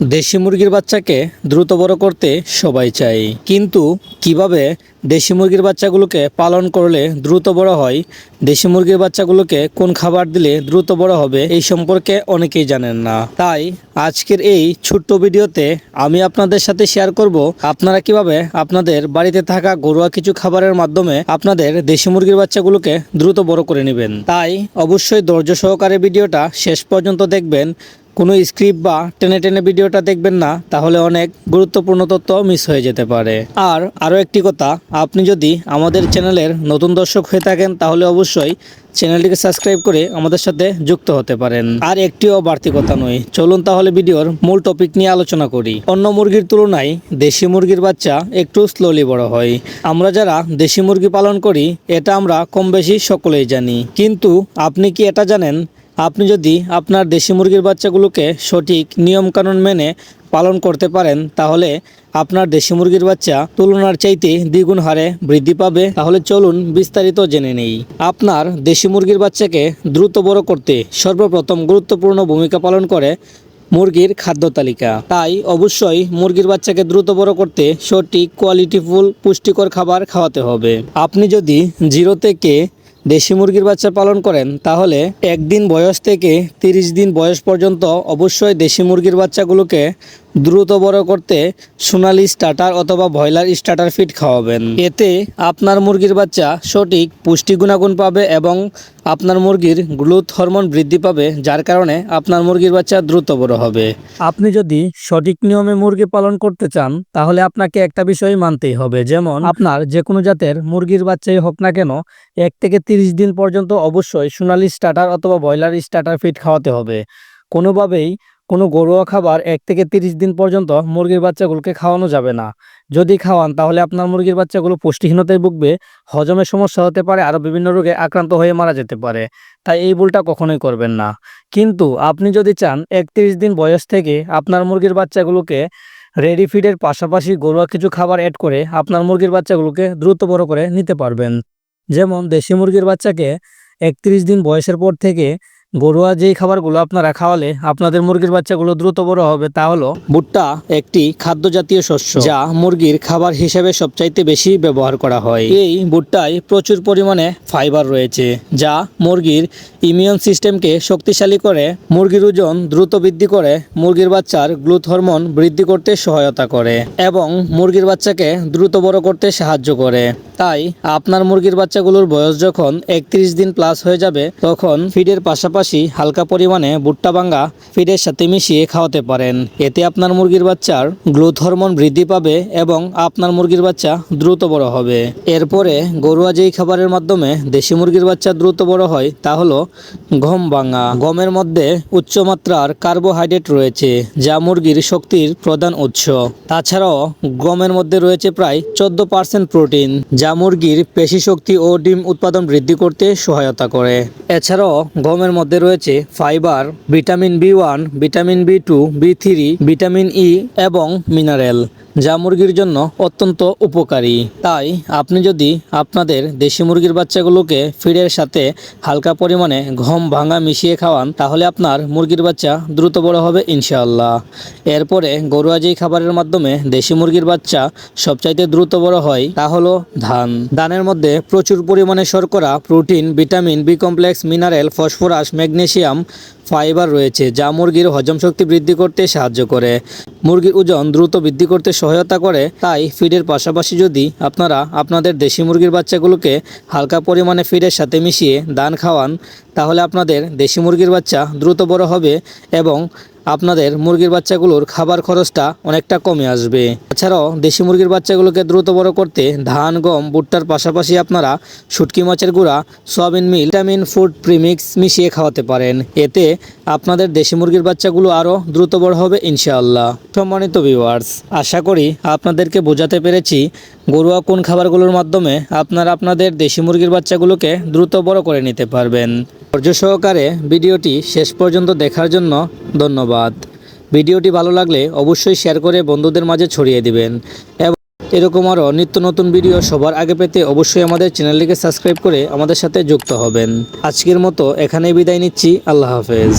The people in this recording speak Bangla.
দেশি মুরগির বাচ্চাকে দ্রুত বড় করতে সবাই চাই কিন্তু কীভাবে দেশি মুরগির বাচ্চাগুলোকে পালন করলে দ্রুত বড় হয়, দেশি মুরগির বাচ্চাগুলোকে কোন খাবার দিলে দ্রুত বড় হবে, এই সম্পর্কে অনেকেই জানেন না। তাই আজকের এই ছোট্ট ভিডিওতে আমি আপনাদের সাথে শেয়ার করব, আপনারা কীভাবে আপনাদের বাড়িতে থাকা ঘরোয়া কিছু খাবারের মাধ্যমে আপনাদের দেশি মুরগির বাচ্চাগুলোকে দ্রুত বড় করে নেবেন। তাই অবশ্যই ধৈর্য সহকারে ভিডিওটা শেষ পর্যন্ত দেখবেন কোনো স্ক্রিপ্ট বা টেনে টেনে ভিডিওটা দেখবেন না, তাহলে অনেক গুরুত্বপূর্ণ তথ্য মিস হয়ে যেতে পারে। আর আরও একটি কথা, আপনি যদি আমাদের চ্যানেলের নতুন দর্শক হয়ে থাকেন, তাহলে অবশ্যই চ্যানেলটিকে সাবস্ক্রাইব করে আমাদের সাথে যুক্ত হতে পারেন। আর একটিও বাড়তি কথা নয়, চলুন তাহলে ভিডিওর মূল টপিক নিয়ে আলোচনা করি। অন্য মুরগির তুলনায় দেশি মুরগির বাচ্চা একটু স্লোলি বড় হয়। আমরা যারা দেশি মুরগি পালন করি, এটা আমরা কম বেশি সকলেই জানি। কিন্তু আপনি কি এটা জানেন? আপনি যদি আপনার দেশি মুরগির বাচ্চাগুলোকে সঠিক নিয়মকানুন মেনে পালন করতে পারেন, তাহলে আপনার দেশি মুরগির বাচ্চা তুলনার চাইতে দ্বিগুণ হারে বৃদ্ধি পাবে। তাহলে চলুন বিস্তারিত জেনে নেই। আপনার দেশি মুরগির বাচ্চাকে দ্রুত বড় করতে সর্বপ্রথম গুরুত্বপূর্ণ ভূমিকা পালন করে মুরগির খাদ্য তালিকা। তাই অবশ্যই মুরগির বাচ্চাকে দ্রুত বড় করতে সঠিক কোয়ালিটিফুল পুষ্টিকর খাবার খাওয়াতে হবে। আপনি যদি জিরো থেকে দেশি মুরগির বাচ্চা পালন করেন, তাহলে একদিন বয়স থেকে তিরিশ দিন বয়স পর্যন্ত অবশ্যই দেশি মুরগির বাচ্চাগুলোকে দ্রুত বড় করতে সোনালি স্টার্টার অথবা ব্রয়লার স্টার্টার ফিড খাওয়াবেন। এতে আপনার মুরগির বাচ্চা সঠিক পুষ্টি গুণাগুণ পাবে এবং আপনার মুরগির গ্রোথ হরমোন বৃদ্ধি পাবে, যার কারণে আপনার মুরগির বাচ্চা দ্রুত বড় হবে। আপনি যদি সঠিক নিয়মে মুরগি পালন করতে চান, তাহলে আপনাকে একটা বিষয় মানতেই হবে, যেমন আপনার যে কোনো জাতের মুরগির বাচ্চাই হোক না কেন, এক থেকে তিরিশ দিন পর্যন্ত অবশ্যই সোনালি স্টার্টার অথবা ব্রয়লার স্টার্টার ফিড খাওয়াতে হবে। কোনোভাবেই কোনো ঘরোয়া খাবার এক থেকে তিরিশ দিন পর্যন্ত মুরগির বাচ্চাগুলোকে খাওয়ানো যাবে না। যদি খাওয়ান, তাহলে আপনার মুরগির বাচ্চাগুলো পুষ্টিহীনতায় ভুগবে হজমের সমস্যা হতে পারে, আরও বিভিন্ন রোগে আক্রান্ত হয়ে মারা যেতে পারে। তাই এই ভুলটা কখনোই করবেন না। কিন্তু আপনি যদি চান একত্রিশ দিন বয়স থেকে আপনার মুরগির বাচ্চাগুলোকে রেডি ফিডের পাশাপাশি ঘরোয়া কিছু খাবার অ্যাড করে আপনার মুরগির বাচ্চাগুলোকে দ্রুত বড় করে নিতে পারবেন। যেমন দেশি মুরগির বাচ্চাকে একত্রিশ দিন বয়সের পর থেকে ঘরোয়া যেই খাবারগুলো আপনারা খাওয়ালে আপনাদের মুরগির বাচ্চাগুলো দ্রুত বড় হবে তা হলো ভুট্টা একটি খাদ্য জাতীয় শস্য যা মুরগির খাবার হিসেবে সবচাইতে বেশি ব্যবহার করা হয়। এই ভুট্টায় প্রচুর পরিমাণে ফাইবার রয়েছে যা মুরগির ইমিউন সিস্টেমকে শক্তিশালী করে, মুরগির ওজন দ্রুত বৃদ্ধি করে, মুরগির বাচ্চার গ্লুথ হরমোন বৃদ্ধি করতে সহায়তা করে এবং মুরগির বাচ্চাকে দ্রুত বড় করতে সাহায্য করে। তাই আপনার মুরগির বাচ্চাগুলোর বয়স যখন একত্রিশ দিন প্লাস হয়ে যাবে, তখন ফিডের পাশাপাশি হালকা পরিমাণে ভুট্টা ভাঙ্গা ফিডের সাথে মিশিয়ে খাওয়াতে পারেন। এতে আপনার মুরগির বাচ্চার গ্রোথ হরমোন বৃদ্ধি পাবে এবং আপনার মুরগির বাচ্চা দ্রুত বড় হবে। এরপরে গরুয়া যেই খাবারের মাধ্যমে দেশি মুরগির বাচ্চা দ্রুত বড় হয়, তা হলো গম ভাঙা গমের মধ্যে উচ্চমাত্রার কার্বোহাইড্রেট রয়েছে, যা মুরগির শক্তির প্রধান উৎস। তাছাড়াও গমের মধ্যে রয়েছে প্রায় চোদ্দ পার্সেন্ট প্রোটিন যা মুরগির পেশি শক্তি ও ডিম উৎপাদন বৃদ্ধি করতে সহায়তা করে। এছাড়াও গমের মধ্যে রয়েছে fibre, vitamin B one, vitamin B two, B three, vitamin E এবং মিনারেল, যা মুরগির জন্য অত্যন্ত উপকারী। তাই আপনি যদি আপনাদের দেশি মুরগির বাচ্চাগুলোকে ফিডের সাথে হালকা পরিমাণে গম ভাঙা মিশিয়ে খাওয়ান, তাহলে আপনার মুরগির বাচ্চা দ্রুত বড় হবে ইনশাআল্লাহ। এরপরে ঘরোয়া যেই খাবারের মাধ্যমে দেশি মুরগির বাচ্চা সবচাইতে দ্রুত বড় হয়, তা হলো ধান। ধানের মধ্যে প্রচুর পরিমাণে শর্করা, protein, vitamin, B complex, mineral, phosphorus, magnesium, fibre রয়েছে, যা মুরগির হজম শক্তি বৃদ্ধি করতে সাহায্য করে। মুরগির ওজন দ্রুত বৃদ্ধি করতে সহায়তা করে, তাই ফিডের পাশাপাশি যদি আপনারা আপনাদের দেশি মুরগির বাচ্চাগুলোকে হালকা পরিমাণে ফিডের সাথে মিশিয়ে দান খাওয়ান, তাহলে আপনাদের দেশি মুরগির বাচ্চা দ্রুত বড় হবে এবং আপনাদের মুরগির বাচ্চাগুলোর খাবার খরচটা অনেকটা কমে আসবে। এছাড়াও দেশি মুরগির বাচ্চাগুলোকে দ্রুত বড় করতে ধান, গম, ভুট্টার পাশাপাশি আপনারা শুটকি মাছের গুঁড়া, soybean meal, vitamin food premix মিশিয়ে খাওয়াতে পারেন। এতে আপনাদের দেশি মুরগির বাচ্চাগুলো আরও দ্রুত বড় হবে ইনশাআল্লাহ। সম্মানিত ভিউয়ার্স আশা করি আপনাদেরকে বোঝাতে পেরেছি গরুয়া কোন খাবারগুলোর মাধ্যমে আপনারা আপনাদের দেশি মুরগির বাচ্চাগুলোকে দ্রুত বড় করে নিতে পারবেন। ধৈর্য সহকারে ভিডিওটি শেষ পর্যন্ত দেখার জন্য ধন্যবাদ। ভিডিওটি ভালো লাগলে অবশ্যই শেয়ার করে বন্ধুদের মাঝে ছড়িয়ে দিবেন। এবং এরকম আরও নিত্য নতুন ভিডিও সবার আগে পেতে অবশ্যই আমাদের চ্যানেলটিকে সাবস্ক্রাইব করে আমাদের সাথে যুক্ত হবেন। আজকের মতো এখানেই বিদায় নিচ্ছি। আল্লাহ হাফেজ।